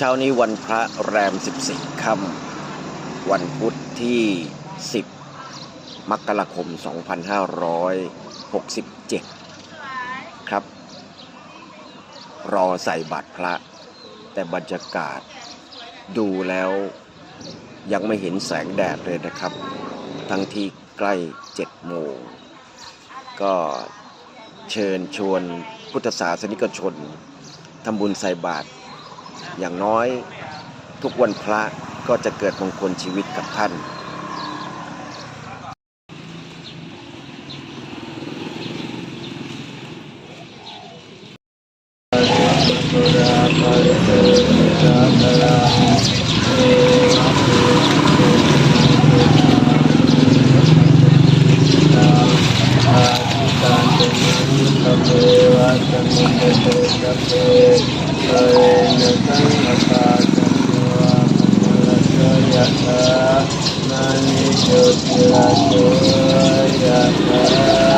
เช้านี้วันพระแรม 14 ค่ำวันพุธที่ 10 มกราคม 2567 ครับ รอใส่บาตรพระ แต่บรรยากาศดูแล้วยังไม่เห็นแสงแดดเลยนะครับ ทั้งที่ใกล้ 7 โมง ก็เชิญชวนพุทธศาสนิกชนทำบุญใส่บาตร อย่างน้อยทุกวันพระก็จะเกิดมงคลชีวิตกับท่านสุราภ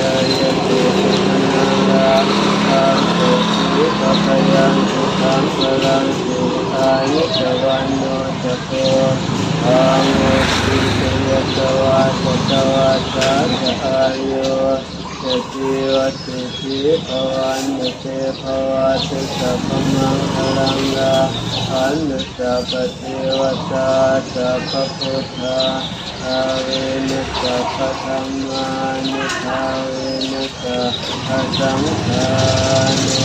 สัจจายติ สุนันลาอังสุขีปะพยังสุขังพลังสุอายุจวันโนจะโกอามุสิเตยตวาสตวาสาสอายุเจติวัติทิภวันเตภวะติสัพมังคลังลาอันนุสัพเทวตาสัพพุทธาอาเวนัสสะภะธัมมานุภาเวนัสสะภะสังฆานุ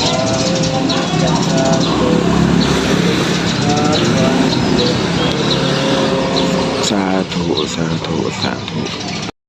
ภาเวนัสสะภะตุภะวันตุสาธุสาธุสาธุ